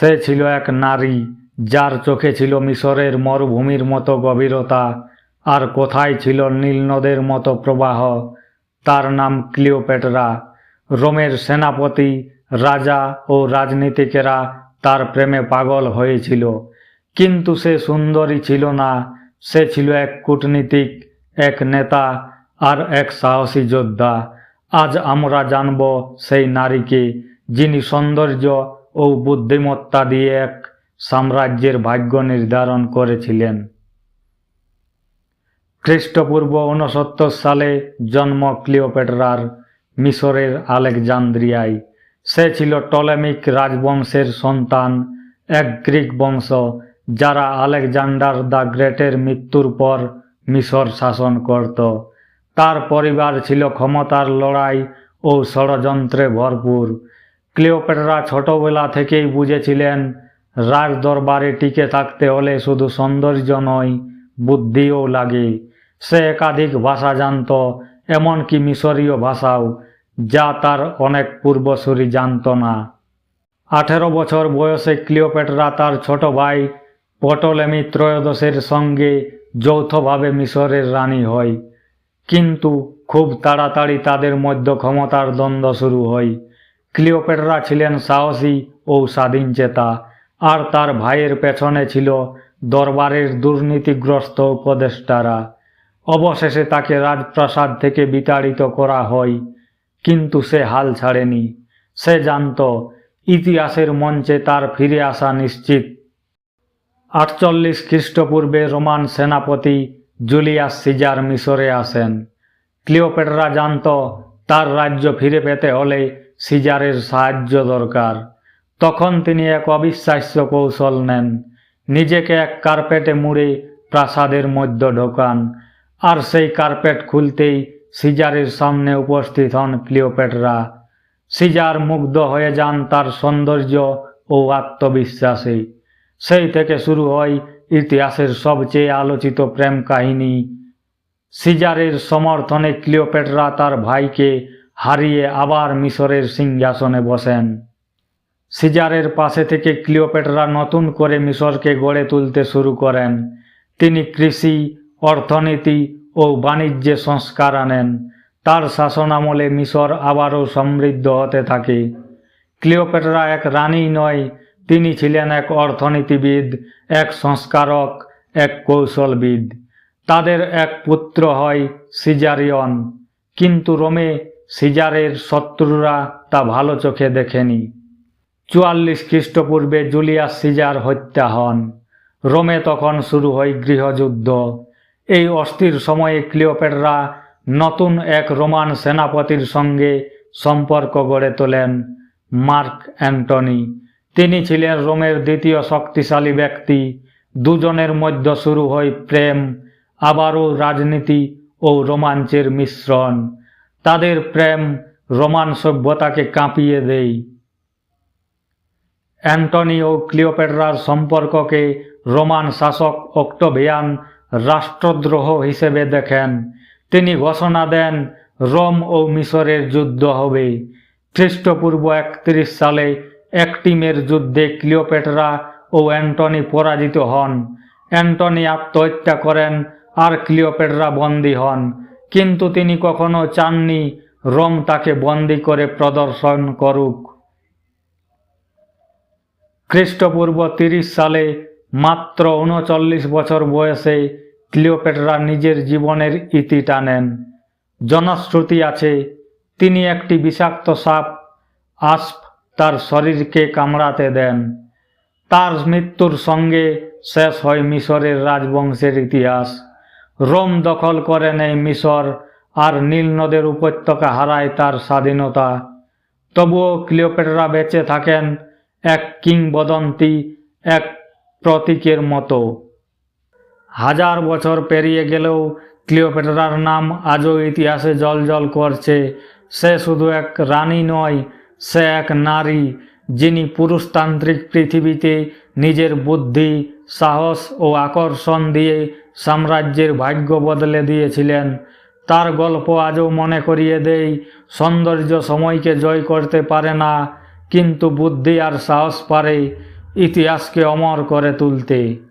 সে ছিল এক নারী, যার চোখে ছিল মিশরের মরুভূমির মতো গভীরতা, আর কোথায় ছিল নীলনদের মতো প্রবাহ, তার নাম ক্লিওপেটরা। রোমের সেনাপতি, রাজা ও রাজনীতিকেরা তার প্রেমে পাগল হয়েছিল। কিন্তু সে সুন্দরী ছিল না, সে ছিল এক কূটনীতিক, এক নেতা, আর এক সাহসী যোদ্ধা। আজ আমরা জানব সেই নারীকে, যিনি সৌন্দর্য ও বুদ্ধিমত্তা দিয়ে এক সাম্রাজ্যের ভাগ্য নির্ধারণ করেছিলেন। খ্রিস্টপূর্ব ঊনসত্তর সালে জন্ম ক্লিওপেট্রার মিশরের আলেকজান্দ্রিয়ায়। সে ছিল টলেমিক রাজবংশের সন্তান, এক গ্রিক বংশ, যারা আলেকজান্ডার দ্য গ্রেটের মৃত্যুর পর মিশর শাসন করত। তার পরিবার ছিল ক্ষমতার লড়াই ও ষড়যন্ত্রে ভরপুর। ক্লিওপেট্রা ছোটবেলা থেকেই বুঝেছিলেন রাজ দরবারে টিকে থাকতে হলে শুধু সৌন্দর্য নয়, বুদ্ধিও লাগে। সে একাধিক ভাষা জানত, এমনকি মিশরীয় ভাষাও, যা তার অনেক পূর্বসূরি জানত না। আঠেরো বছর বয়সে ক্লিওপেট্রা তার ছোট ভাই পটলেমি ত্রয়োদশের সঙ্গে যৌথভাবে মিশরের রানী হয়। কিন্তু খুব তাড়াতাড়ি তাদের মধ্যে ক্ষমতার দ্বন্দ্ব শুরু হয়। ক্লিওপেট্রা ছিলেন সাহসী ও স্বাধীনচেতা আর তার ভাইয়ের পেছনে ছিল দরবারের দুর্নীতিগ্রস্ত উপদেষ্টারা। অবশেষে তাকে রাজপ্রাসাদ থেকে বিতাড়িত করা হয়, কিন্তু সে হাল ছাড়েনি। সে জানত, ইতিহাসের মঞ্চে তার ফিরে আসা নিশ্চিত। আটচল্লিশ খ্রিস্টপূর্বে রোমান সেনাপতি জুলিয়াস সিজার মিশরে আসেন। ক্লিওপেট্রা জানত, তার রাজ্য ফিরে পেতে হলে সিজারের সাহায্য দরকার। তখন তিনি এক অবিশ্বাস্য কৌশল নেন। নিজেকে এক কার্পেটে মুড়ে প্রাসাদের মধ্যে ঢোকান। আর সেই কার্পেট খুলতেই সিজারের সামনে উপস্থিত হন ক্লিওপেট্রা। সিজার মুগ্ধ হয়ে যান তার সৌন্দর্য ও আত্মবিশ্বাসে। সেই থেকে শুরু হয় ইতিহাসের সবচেয়ে আলোচিত প্রেম কাহিনী। সিজারের সমর্থনে ক্লিওপেট্রা তার ভাইকে হারিয়ে আবার মিশরের সিংহাসনে বসেন। সিজারের পাশে থেকে ক্লিওপেটরা নতুন করে মিশরকে গড়ে তুলতে শুরু করেন। তিনি কৃষি, অর্থনীতি ও বাণিজ্যে সংস্কার আনেন। তার শাসনামলে মিশর আবারও সমৃদ্ধ হতে থাকে। ক্লিওপেট্রা এক রানী নয়, তিনি ছিলেন এক অর্থনীতিবিদ, এক সংস্কারক, এক কৌশলবিদ। তাদের এক পুত্র হয় সিজারিয়ন। কিন্তু রোমে সিজারের শত্রুরা তা ভালো চোখে দেখেনি। চুয়াল্লিশ খ্রিস্টপূর্বে জুলিয়াস সিজার হত্যা হন। রোমে তখন শুরু হয় গৃহযুদ্ধ। এই অস্থির সময়ে ক্লিওপেটরা নতুন এক রোমান সেনাপতির সঙ্গে সম্পর্ক গড়ে তোলেন, মার্ক অ্যান্টনি। তিনি ছিলেন রোমের দ্বিতীয় শক্তিশালী ব্যক্তি। দুজনের মধ্যে শুরু হয় প্রেম, আবারও রাজনীতি ও রোমাঞ্চের মিশ্রণ। তাদের প্রেম রোমান সভ্যতাকে কাঁপিয়ে দেয়। অ্যান্টনি ও ক্লিওপেট্রার সম্পর্ককে রোমান শাসক অক্টোভিয়ান রাষ্ট্রদ্রোহ হিসেবে দেখেন। তিনি ঘোষণা দেন, রোম ও মিশরের যুদ্ধ হবে। খ্রিস্টপূর্ব একত্রিশ সালে একটিমের যুদ্ধে ক্লিওপেট্রা ও অ্যান্টনি পরাজিত হন। অ্যান্টনি আত্মহত্যা করেন আর ক্লিওপেট্রা বন্দী হন। কিন্তু তিনি কখনো চাননি রোম তাকে বন্দি করে প্রদর্শন করুক। খ্রিস্টপূর্ব তিরিশ সালে মাত্র উনচল্লিশ বছর বয়সে ক্লিওপেট্রা নিজের জীবনের ইতি টানেন। জনশ্রুতি আছে, তিনি একটি বিষাক্ত সাপ, আসপ, তার শরীরকে কামড়াতে দেন। তার মৃত্যুর সঙ্গে শেষ হয় মিশরের রাজবংশের ইতিহাস। রোম দখল করে নেয় মিশর আর নীল নদের উপত্যকা হারায় তার স্বাধীনতা। তবুও ক্লিওপেট্রা বেঁচে থাকেন এক কিংবদন্তি, এক প্রতীকের মতো। হাজার বছর পেরিয়ে গেলেও ক্লিওপেট্রার নাম আজও ইতিহাসে জল করছে। সে শুধু এক রানী নয়, সে এক নারী, যিনি পুরুষতান্ত্রিক পৃথিবীতে নিজের বুদ্ধি, সাহস ও আকর্ষণ দিয়ে সাম্রাজ্যের ভাগ্য বদলে দিয়েছিলেন। তার গল্প আজও মনে করিয়ে দেই, সৌন্দর্য সময়কে জয় করতে পারে না, কিন্তু বুদ্ধি আর সাহস পারে, ইতিহাসকে অমর করে তুলতে।